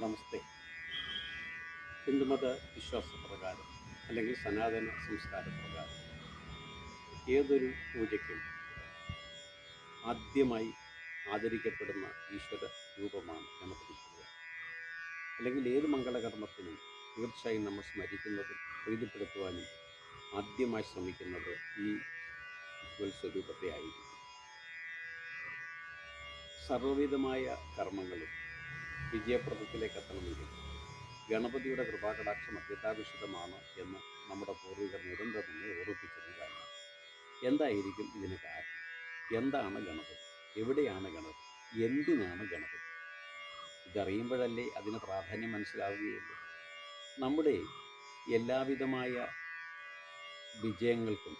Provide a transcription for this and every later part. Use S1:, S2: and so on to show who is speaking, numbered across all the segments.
S1: നമസ്തേ. ഹിന്ദുമത വിശ്വാസപ്രകാരം അല്ലെങ്കിൽ സനാതന സംസ്കാര സംസ്കാരപ്രകാരം ഏതൊരു പൂജയ്ക്കും ആദ്യമായി ആദരിക്കപ്പെടുന്ന ഈശ്വര രൂപമാണ് ഗണപതി പൂജ അല്ലെങ്കിൽ ഏത് മംഗളകർമ്മത്തിനും തീർച്ചയായും നമ്മൾ സ്മരിക്കുന്നതും പ്രീതിപ്പെടുത്തുവാനും ആദ്യമായി ശ്രമിക്കുന്നത് ഈ സ്വരൂപത്തെ ആയിരിക്കും. സർവവിധമായ കർമ്മങ്ങളും വിജയപ്രദത്തിലേക്ക് എത്തണമെങ്കിൽ ഗണപതിയുടെ കൃപാകടാക്ഷം അത്യന്താപേക്ഷിതമാണ് എന്ന് നമ്മുടെ പൂർവികർ നിരന്തരം നമ്മെ ഓർമ്മിപ്പിച്ചിരുന്നതാണ് എന്തായിരിക്കും ഇതിന് കാരണം? എന്താണ് ഗണപതി? എവിടെയാണ് ഗണപതി? എന്തിനാണ് ഗണപതി? ഇതറിയുമ്പോഴല്ലേ അതിന് പ്രാധാന്യം മനസ്സിലാവുകയുള്ളൂ. നമ്മുടെ എല്ലാവിധമായ വിജയങ്ങൾക്കും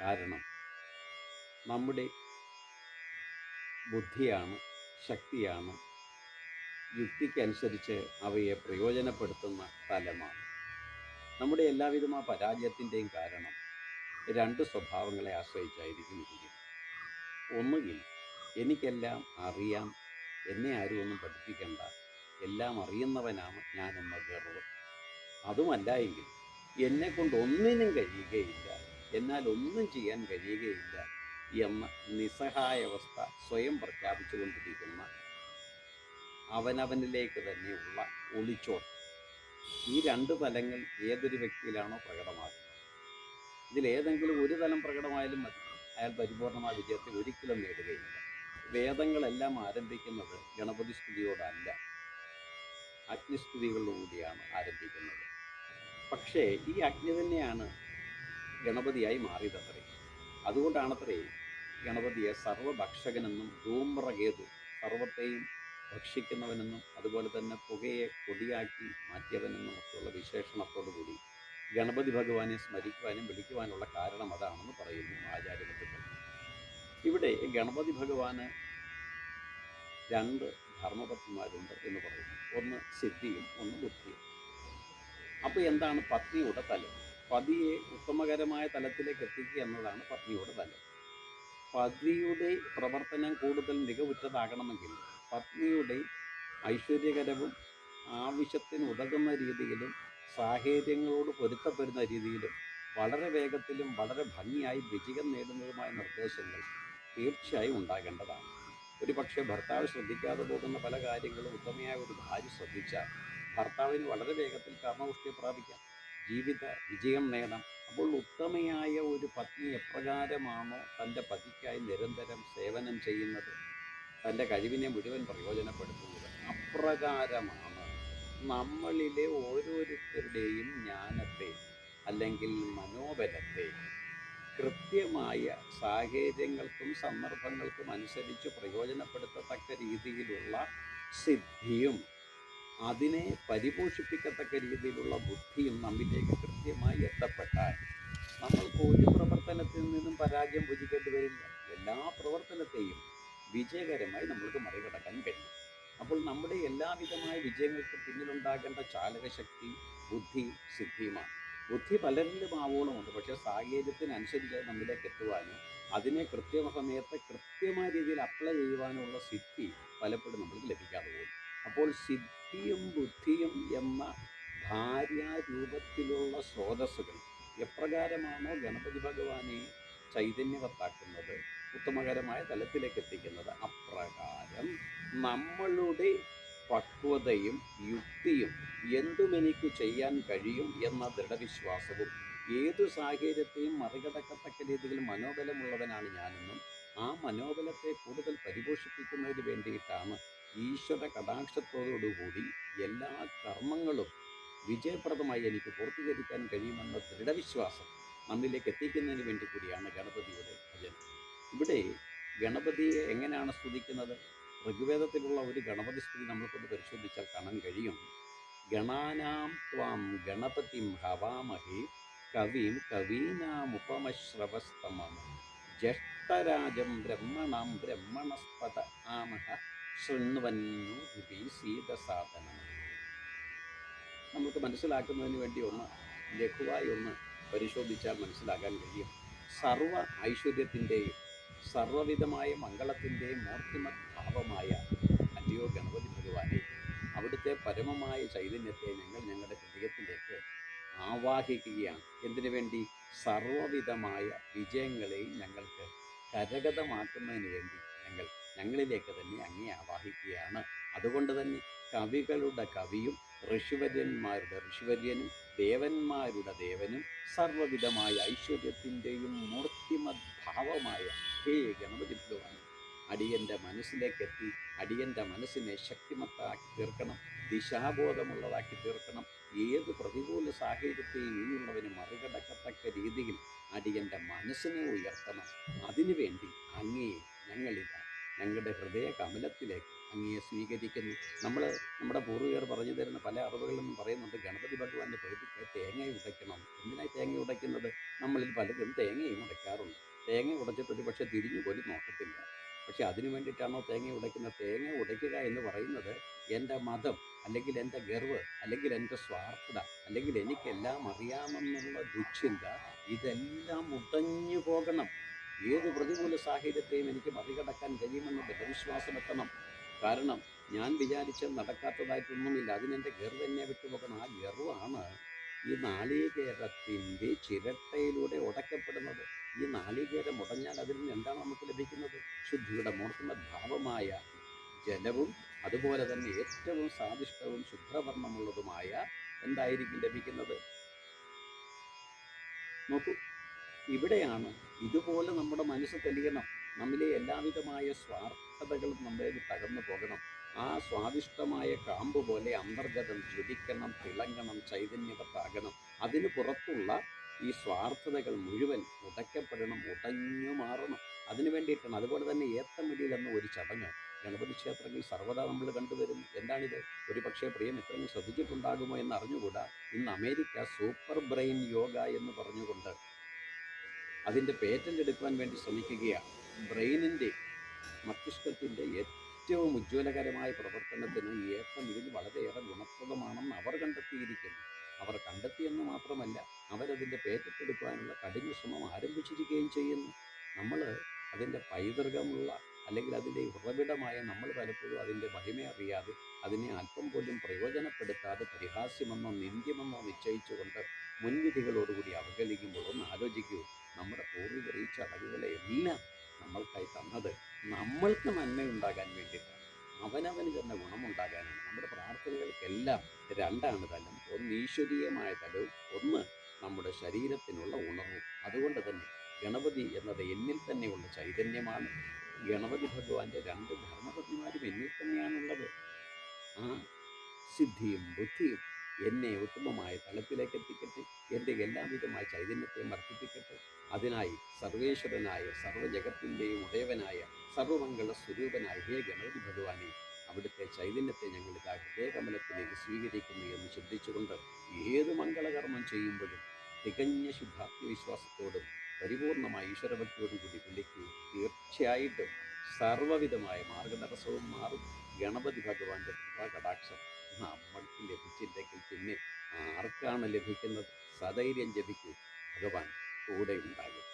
S1: കാരണം നമ്മുടെ ബുദ്ധിയാണ് ശക്തിയാണ് യുക്തിക്കനുസരിച്ച് അവയെ പ്രയോജനപ്പെടുത്തുന്ന തലമാണ് നമ്മുടെ എല്ലാവിധമായ പരാജയത്തിന്റെയും കാരണം രണ്ട് സ്വഭാവങ്ങളെ ആശ്രയിച്ചായിരിക്കും ഇരിക്കും ഒന്നുകിൽ എനിക്കെല്ലാം അറിയാം എന്നെ ആരും ഒന്നും പഠിപ്പിക്കണ്ട എല്ലാം അറിയുന്നവനാണ് ഞാനെന്ന ഗർവ് അതുമല്ല എങ്കിൽ എന്നെ കൊണ്ട് ഒന്നിനും കഴിയുകയില്ല എന്നാൽ ഒന്നും ചെയ്യാൻ കഴിയുകയില്ല എന്ന നിസ്സഹായാവസ്ഥ സ്വയം പ്രഖ്യാപിച്ചുകൊണ്ടിരിക്കുന്ന അവനവനിലേക്ക് തന്നെയുള്ള ഒളിച്ചോട്ടം. ഈ രണ്ട് തലങ്ങൾ ഏതൊരു വ്യക്തിയിലാണോ പ്രകടമാകുന്നത്. ഇതിലേതെങ്കിലും ഒരു തലം പ്രകടമായാലും മതി. അയാൾ പരിപൂർണമായ വിജയത്തെ ഒരിക്കലും നേടുകയില്ല. വേദങ്ങളെല്ലാം ആരംഭിക്കുന്നത് ഗണപതി സ്തുതിയോടല്ല. അഗ്നിസ്തുതികളിലൂടെയാണ് ആരംഭിക്കുന്നത്. പക്ഷേ ഈ അഗ്നി തന്നെയാണ് ഗണപതിയായി മാറിയതത്രേ. അതുകൊണ്ടാണത്രേ ഗണപതിയെ സർവഭക്ഷകനെന്നും ധൂമ്രകേതു സർവത്തെയും ഭക്ഷിക്കുന്നവനെന്നും അതുപോലെ തന്നെ പുകയെ കൊടിയാക്കി മാറ്റിയവനെന്നും ഒക്കെയുള്ള വിശേഷണത്തോടു കൂടി ഗണപതി ഭഗവാനെ സ്മരിക്കുവാനും വിളിക്കുവാനുള്ള കാരണം അതാണെന്ന് പറയുന്നു ആചാര്യബന്ധുക്കൾ. ഇവിടെ ഗണപതി ഭഗവാന് രണ്ട് ധർമ്മപത്നിമാരുണ്ട് എന്ന് പറയുന്നു. ഒന്ന് സിദ്ധിയും ഒന്ന് ബുദ്ധിയും. അപ്പോൾ എന്താണ് പത്നിയുടെ തലം? പതിയെ ഉത്തമകരമായ തലത്തിലേക്ക് എത്തിക്കുക എന്നതാണ് പത്നിയുടെ തലം. പതിയുടെ പ്രവർത്തനം കൂടുതൽ മികവുറ്റതാകണമെങ്കിൽ പത്നിയുടെ ഐശ്വര്യകരവും ആവശ്യത്തിന് ഉതകുന്ന രീതിയിലും സാഹചര്യങ്ങളോട് പൊരുത്തപ്പെടുന്ന രീതിയിലും വളരെ വേഗത്തിലും വളരെ ഭംഗിയായി വിജയം നേടുന്നതുമായ നിർദ്ദേശങ്ങൾ തീർച്ചയായും ഉണ്ടാകേണ്ടതാണ്. ഒരു പക്ഷേ ഭർത്താവ് ശ്രദ്ധിക്കാതെ പോകുന്ന പല കാര്യങ്ങളും ഉത്തമയായ ഒരു ഭാര്യ ശ്രദ്ധിച്ചാൽ ഭർത്താവിന് വളരെ വേഗത്തിൽ കർമ്മപുഷ്ടി പ്രാപിക്കാം. ജീവിത വിജയം നേടാം. അപ്പോൾ ഉത്തമയായ ഒരു പത്നി എപ്രകാരമാണോ തന്റെ പതിക്കായി നിരന്തരം സേവനം ചെയ്യുന്നത്? തന്റെ കഴിവിനെ മുഴുവൻ പ്രയോജനപ്പെടുത്തുന്നത് അപ്രകാരമാണ്. നമ്മളിലെ ഓരോരുത്തരുടെയും ജ്ഞാനത്തെ അല്ലെങ്കിൽ മനോബലത്തെ കൃത്യമായ സാഹചര്യങ്ങൾക്കും സന്ദർഭങ്ങൾക്കും അനുസരിച്ച് പ്രയോജനപ്പെടുത്തത്തക്ക രീതിയിലുള്ള സിദ്ധിയും അതിനെ പരിപോഷിപ്പിക്കത്തക്ക രീതിയിലുള്ള ബുദ്ധിയും നമ്മിലേക്ക് കൃത്യമായി എത്തപ്പെട്ടാൽ നമ്മൾക്ക് ഒരു പ്രവർത്തനത്തിൽ നിന്നും പരാജയം ഭുജിക്കേണ്ടി വരില്ല. എല്ലാ പ്രവർത്തനത്തെയും വിജയകരമായി നമ്മൾക്ക് മറികടക്കാൻ കഴിയും. അപ്പോൾ നമ്മുടെ എല്ലാവിധമായ വിജയങ്ങൾക്കും പിന്നിലുണ്ടാകേണ്ട ചാലകശക്തി ബുദ്ധി സിദ്ധിയുമാണ്. ബുദ്ധി പലരിലും ആവോളമുണ്ട്. പക്ഷേ സാഹചര്യത്തിനനുസരിച്ച് നമ്മിലേക്ക് എത്തുവാനും അതിനെ കൃത്യമ സമയത്ത് കൃത്യമായ രീതിയിൽ അപ്ലൈ ചെയ്യുവാനുള്ള സിദ്ധി പലപ്പോഴും നമ്മൾക്ക് ലഭിക്കാതെ പോകും അപ്പോൾ സിദ്ധിയും ബുദ്ധിയും എന്ന ഭാര്യാരൂപത്തിലുള്ള സ്രോതസ്സുകൾ എപ്രകാരമാണോ ഗണപതി ഭഗവാനെ ചൈതന്യവത്താക്കുന്നത്? ഉത്തമകരമായ തലത്തിലേക്ക് എത്തിക്കുന്നത് അപ്രകാരം നമ്മളുടെ പക്വതയും യുക്തിയും എന്തും എനിക്ക് ചെയ്യാൻ കഴിയും എന്ന ദൃഢവിശ്വാസവും ഏതു സാഹചര്യത്തെയും മറികടക്കത്തക്ക രീതിയിൽ മനോബലമുള്ളവനാണ് ഞാനെന്നും ആ മനോബലത്തെ കൂടുതൽ പരിപോഷിപ്പിക്കുന്നതിന് വേണ്ടിയിട്ടാണ് ഈശ്വര കടാക്ഷത്തോടുകൂടി എല്ലാ കർമ്മങ്ങളും വിജയപ്രദമായി എനിക്ക് പൂർത്തീകരിക്കാൻ കഴിയുമെന്ന ദൃഢവിശ്വാസം നമ്മിലേക്ക് എത്തിക്കുന്നതിന് വേണ്ടി കൂടിയാണ് ഗണപതിയുടെ ഭജനം. ഇവിടെ ഗണപതിയെ എങ്ങനെയാണ് സ്തുതിക്കുന്നത്? ഋഗ്വേദത്തിലുള്ള ഒരു ഗണപതി സ്തുതി നമ്മൾക്കൊന്ന് പരിശോധിച്ചാൽ കാണാൻ കഴിയും. ഗണാനാം ത്വാം ഗണപതിം ഹവാമഹി കവിം കവീനാമുപമശ്രവസ്തമം. ജ്യേഷ്ഠരാജം ബ്രഹ്മണാം ബ്രഹ്മണസ്പത ആമഹ ശൃണ്വന്നു സീതസാധനം നമുക്ക് മനസ്സിലാക്കുന്നതിന് വേണ്ടി ഒന്ന് ലഘുവായി ഒന്ന് പരിശോധിച്ചാൽ മനസ്സിലാക്കാൻ കഴിയും. സർവ ഐശ്വര്യത്തിന്റെയും സർവവിധമായ മംഗളത്തിന്റെ മൂർത്തിമത് ഭാവമായ അല്ലയോ ഗണപതി ഭഗവാനെ അവിടുത്തെ പരമമായ ചൈതന്യത്തെ ഞങ്ങൾ ഞങ്ങളുടെ ഹൃദയത്തിലേക്ക് ആവാഹിക്കുകയാണ്. എന്തിനു വേണ്ടി? സർവവിധമായ വിജയങ്ങളെയും ഞങ്ങൾക്ക് കരഗതമാക്കുന്നതിന് വേണ്ടി ഞങ്ങൾ ഞങ്ങളിലേക്ക് തന്നെ അങ്ങേ ആവാഹിക്കുകയാണ്. അതുകൊണ്ട് തന്നെ കവികളുടെ കവിയും ഋഷിവര്യന്മാരുടെ ഋഷിവര്യനും ദേവന്മാരുടെ ദേവനും സർവവിധമായ ഐശ്വര്യത്തിന്റെയും മൂർത്തിമദ്ഭാവമായ ഹേ ഗണപതി ഭഗവാൻ അടിയന്റെ മനസ്സിലേക്കെത്തി അടിയന്റെ മനസ്സിനെ ശക്തിമത്താക്കി തീർക്കണം ദിശാബോധമുള്ളതാക്കി തീർക്കണം ഏത് പ്രതികൂല സാഹചര്യത്തെയും ഇനിയുള്ളവന് മറികടക്കത്തക്ക രീതിയിൽ അടിയന്റെ മനസ്സിനെ ഉയർത്തണം. അതിനുവേണ്ടി അങ്ങേ ഞങ്ങളിതാ ഞങ്ങളുടെ ഹൃദയ കമലത്തിലേക്ക് സ്വീകരിക്കുന്നു. നമ്മൾ നമ്മുടെ പൂർവികർ പറഞ്ഞു തരുന്ന പല അറിവുകളിലും പറയുന്നുണ്ട് ഗണപതി ഭഗവാന്റെ പ്രീതിക്ക് തേങ്ങ ഉടയ്ക്കണം. എന്തിനായി തേങ്ങ ഉടയ്ക്കുന്നത്? നമ്മളിൽ പലരും തേങ്ങയും ഉടയ്ക്കാറുണ്ട്. തേങ്ങ ഉടച്ചിട്ട് ഒരു പക്ഷേ തിരിഞ്ഞു പോലും നോക്കത്തില്ല. പക്ഷെ അതിനു വേണ്ടിയിട്ടാണോ തേങ്ങ ഉടയ്ക്കുന്നത്? തേങ്ങ ഉടയ്ക്കുക എന്ന് പറയുന്നത് എന്റെ മതം അല്ലെങ്കിൽ എന്റെ ഗർവ് അല്ലെങ്കിൽ എന്റെ സ്വാർത്ഥത അല്ലെങ്കിൽ എനിക്കെല്ലാം അറിയാമെന്നുള്ള ദുശ്ചിന്ത ഇതെല്ലാം ഉടഞ്ഞു പോകണം. ഏത് പ്രതികൂല സാഹചര്യത്തെയും എനിക്ക് മറികടക്കാൻ കഴിയുമെന്ന ദൃഢവിശ്വാസം എത്തണം. കാരണം ഞാൻ വിചാരിച്ച നടക്കാത്തതായിട്ടൊന്നുമില്ല. അതിനെന്റെ ഗർവ് എന്നെ വിട്ടുപോകണം ആ ഗർവാണ് ഈ നാളികേരത്തിന്റെ ചിരട്ടയിലൂടെ ഉടക്കപ്പെടുന്നത് ഈ നാളികേരം മുടഞ്ഞാൽ അതിൽ നിന്ന് എന്താണ് നമുക്ക് ലഭിക്കുന്നത്? ശുദ്ധിയുടെ മൂർത്തിമ ഭാവമായ ജലവും അതുപോലെ തന്നെ ഏറ്റവും സ്വാദിഷ്ടവും ശുഭ്രവർണമുള്ളതുമായ എന്തായിരിക്കും ലഭിക്കുന്നത്? നോക്കൂ ഇവിടെയാണ് ഇതുപോലെ നമ്മുടെ മനസ്സ് തെളിയണം. നമ്മിലെ എല്ലാവിധമായ സ്വാർത്ഥതകളും നമ്മളിൽ തകർന്നു പോകണം. ആ സ്വാദിഷ്ടമായ കാമ്പ് പോലെ അന്തർഗതം ജ്വലിക്കണം തിളങ്ങണം ചൈതന്യവത്താകണം. അതിന് പുറത്തുള്ള ഈ സ്വാർത്ഥതകൾ മുഴുവൻ ഉടയ്ക്കപ്പെടണം ഉടഞ്ഞു മാറണം. അതിനു വേണ്ടിയിട്ടാണ് അതുപോലെ തന്നെ ഏത്തമിടിയിൽ എന്ന ഒരു ചടങ്ങ്. ഗണപതി ക്ഷേത്രങ്ങളിൽ സർവതാ നമ്മൾ കണ്ടുവരുന്നു. എന്താണിത്? ഒരു പക്ഷേ പ്രിയമിത്രങ്ങൾ ശ്രദ്ധിച്ചിട്ടുണ്ടാകുമോ എന്ന് അറിഞ്ഞുകൂടാ. ഇന്ന് അമേരിക്ക സൂപ്പർ ബ്രെയിൻ യോഗ എന്ന് പറഞ്ഞുകൊണ്ട് അതിന്റെ പേറ്റന്റ് എടുക്കുവാൻ വേണ്ടി ശ്രമിക്കുകയാണ് ബ്രെയിനിന്റെ മസ്തിഷ്കത്തിന്റെ ഏറ്റവും ഉജ്ജ്വലകരമായ പ്രവർത്തനത്തിന് ഈ ഏത്തം ഇതിന് വളരെയേറെ ഗുണപ്രദമാണെന്ന് അവർ കണ്ടെത്തിയിരിക്കുന്നു. അവർ കണ്ടെത്തിയെന്ന് മാത്രമല്ല അവരതിന്റെ പേറ്റെടുക്കാനുള്ള കഠിന ശ്രമം ആരംഭിച്ചിരിക്കുകയും ചെയ്യുന്നു. നമ്മൾ അതിന്റെ പൈതൃകമുള്ള അല്ലെങ്കിൽ അതിന്റെ ഉറവിടമായ നമ്മൾ പലപ്പോഴും അതിന്റെ മഹിമ അറിയാതെ അതിനെ അല്പം പോലും പ്രയോജനപ്പെടുത്താതെ പരിഹാസ്യമെന്നോ നിന്ദ്യമെന്നോ നിശ്ചയിച്ചുകൊണ്ട് മുൻവിധികളോടുകൂടി അവഗണിക്കുമ്പോൾ ഒന്ന് ആലോചിക്കൂ നമ്മുടെ പൂർവികർ ഈ ചടങ്ങുകളെ എല്ലാം നമ്മൾക്കായി തന്നത് നമ്മൾക്ക് നന്മയുണ്ടാകാൻ വേണ്ടിയിട്ടാണ്. അവനവന് തന്നെ ഗുണമുണ്ടാകാനാണ്. നമ്മുടെ പ്രാർത്ഥനകൾക്കെല്ലാം രണ്ടാണ് തലം. ഒന്ന് ഈശ്വരീയമായ തലവും ഒന്ന് നമ്മുടെ ശരീരത്തിനുള്ള ഉണർവും. അതുകൊണ്ട് തന്നെ ഗണപതി എന്നത് എന്നിൽ തന്നെയുള്ള ചൈതന്യമാണ്. ഗണപതി ഭഗവാന്റെ രണ്ട് ധർമ്മപത്നിമാരും എന്നിൽ തന്നെയാണുള്ളത്. ആ സിദ്ധിയും ബുദ്ധിയും എന്നെ ഉത്തമമായ തലത്തിലേക്ക് എത്തിക്കട്ടെ. എന്റെ എല്ലാവിധമായ ചൈതന്യത്തെയും വർദ്ധിപ്പിക്കട്ടെ. അതിനായി സർവേശ്വരനായ സർവജഗത്തിന്റെയും ഉടയവനായ സർവമംഗള സ്വരൂപനായ ഹേ ഗണപതി ഭഗവാനെ അവിടുത്തെ ചൈതന്യത്തെ ഞങ്ങൾ ഇതാ ഹൃദയകമലത്തിലേക്ക് സ്വീകരിക്കുന്നു എന്ന് ചിന്തിച്ചുകൊണ്ട് ഏത് മംഗളകർമ്മം ചെയ്യുമ്പോഴും തികഞ്ഞ ശുദ്ധാത്മവിശ്വാസത്തോടും പരിപൂർണമായ ഈശ്വരഭക്തിയോടും കൂടി വിളിക്കൂ. തീർച്ചയായിട്ടും സർവവിധമായ മാർഗതടസ്സവും മാറും. ഗണപതി ഭഗവാന്റെ കൃപാകടാക്ഷം. നമ്മൾക്ക് ലഭിച്ചില്ലെങ്കിൽ പിന്നെ ആർക്കാണ് ലഭിക്കുന്നത്? സധൈര്യം ജപിക്കൂ. ഭഗവാൻ കൂടെ ഉണ്ടാകും.